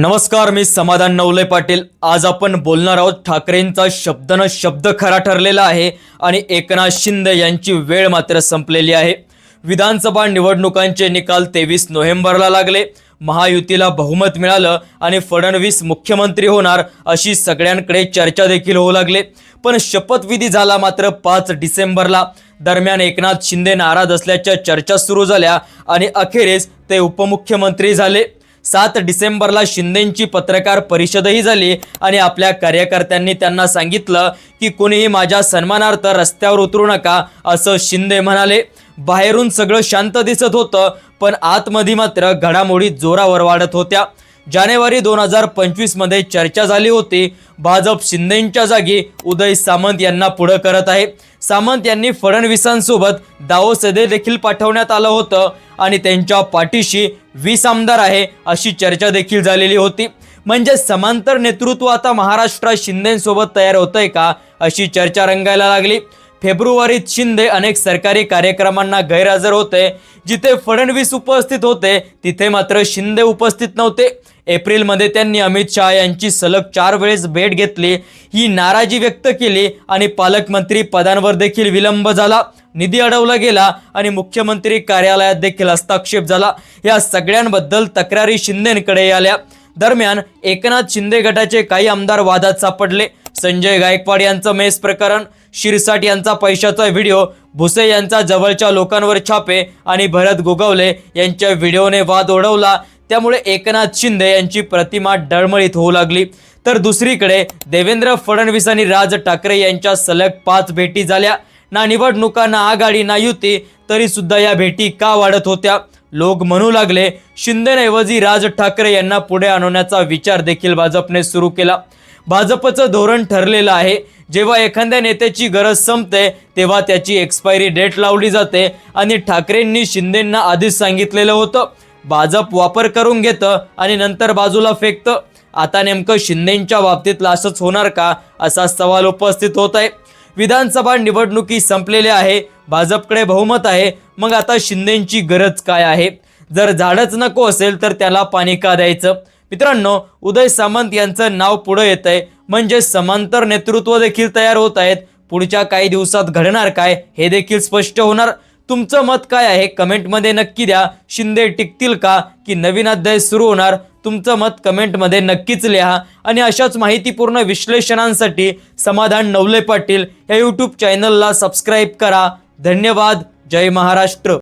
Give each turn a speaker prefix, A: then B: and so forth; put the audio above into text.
A: नमस्कार मी समाधान नवले पाटील. आज आपण बोलणार आहोत ठाकरेंचा शब्दानं शब्द खरा ठरलेला आहे आणि एकनाथ शिंदे यांची वेळ मात्र संपलेली आहे. विधानसभा निवडणुकांचे निकाल तेवीस नोव्हेंबरला लागले. महायुतीला बहुमत मिळालं आणि फडणवीस मुख्यमंत्री होणार अशी सगळ्यांकडे चर्चा देखील होऊ लागले. पण शपथविधी झाला मात्र पाच डिसेंबरला. दरम्यान एकनाथ शिंदे नाराज असल्याच्या चर्चा सुरू झाल्या आणि अखेरीस ते उपमुख्यमंत्री झाले. सात डिसेंबरला शिंदेंची पत्रकार परिषदही झाली आणि आपल्या कार्यकर्त्यांनी त्यांना सांगितलं की कोणीही माझ्या सन्मानार्थ रस्त्यावर उतरू नका असं शिंदे म्हणाले. बाहेरून सगळं शांत दिसत होतं पण आतमध्ये मात्र घडामोडी जोरावर वाढत होत्या. जानेवारी दोन हजार पंचवीसमध्ये चर्चा झाली होती. भाजप शिंदेंच्या जागी उदय सामंत यांना पुढं करत आहे. सामंत यांनी फडणवीसांसोबत दावोसदे देखील पाठवण्यात आलं होतं. आणि त्यांच्या पाठीशी वीस आमदार आहे अशी चर्चा देखील झालेली होती. म्हणजे समांतर नेतृत्व आता महाराष्ट्रात शिंदेसोबत तयार होतंय का अशी चर्चा रंगायला लागली. फेब्रुवारीत शिंदे अनेक सरकारी कार्यक्रमांना गैरहजर होते. जिथे फडणवीस उपस्थित होते तिथे मात्र शिंदे उपस्थित नव्हते. एप्रिलमध्ये त्यांनी अमित शहा यांची सलग चार वेळेस भेट घेतली. ही नाराजी व्यक्त केली आणि पालकमंत्री पदांवर देखील विलंब झाला. निधी अडवला गेला आणि मुख्यमंत्री कार्यालयात देखील हस्तक्षेप झाला. या सगळ्यांबद्दल तक्रारी शिंदेकडे आल्या. दरम्यान एकनाथ शिंदे गटाचे काही आमदार वादात सापडले. संजय गायकवाड यांचं मेस प्रकरण शिरसाट यांचा पैशाचा व्हिडिओ भुसे यांचा जवळच्या लोकांवर छापे आणि भरत गोगवले यांच्या व्हिडिओने वाद ओढवला. त्यामुळे एकनाथ शिंदे यांची प्रतिमा डळमळीत होऊ लागली. तर दुसरीकडे देवेंद्र फडणवीस आणि राज ठाकरे यांच्या सलग पाच भेटी झाल्या. ना निवडणुका ना आघाडी ना युती तरी सुद्धा या भेटी का वाढत होत्या? लोक म्हणू लागले शिंदेऐवजी राज ठाकरे यांना पुढे आणवण्याचा विचार देखील भाजपने सुरू केला. भाजपचं धोरण ठरलेलं आहे. जेव्हा एखाद्या नेत्याची गरज संपते तेव्हा त्याची एक्सपायरी डेट लावली जाते. आणि ठाकरेंनी शिंदेंना आधीच सांगितलेलं होतं भाजप वापर करून घेतं आणि नंतर बाजूला फेकतं. आता नेमकं शिंदेंच्या बाबतीतला असंच होणार का असा सवाल उपस्थित होत आहे. विधानसभा निवडणुकी संपलेल्या आहे भाजपकडे बहुमत आहे मग आता शिंदेंची गरज काय आहे? जर झाडच नको असेल तर त्याला पाणी का द्यायचं? मित्रांनो उदय सामंत यांचं नाव पुढं येत आहे म्हणजे समांतर नेतृत्व देखील तयार होत आहेत. पुढच्या काही दिवसात घडणार काय हे देखील स्पष्ट होणार. तुमचं मत काय आहे कमेंटमध्ये नक्की द्या. शिंदे टिकतील का की नवीन अध्याय सुरू होणार? तुमचं मत कमेंटमध्ये नक्कीच लिहा. आणि अशाच माहितीपूर्ण विश्लेषणांसाठी समाधान नवले पाटील या यूट्यूब चॅनलला सबस्क्राईब करा. धन्यवाद. जय महाराष्ट्र.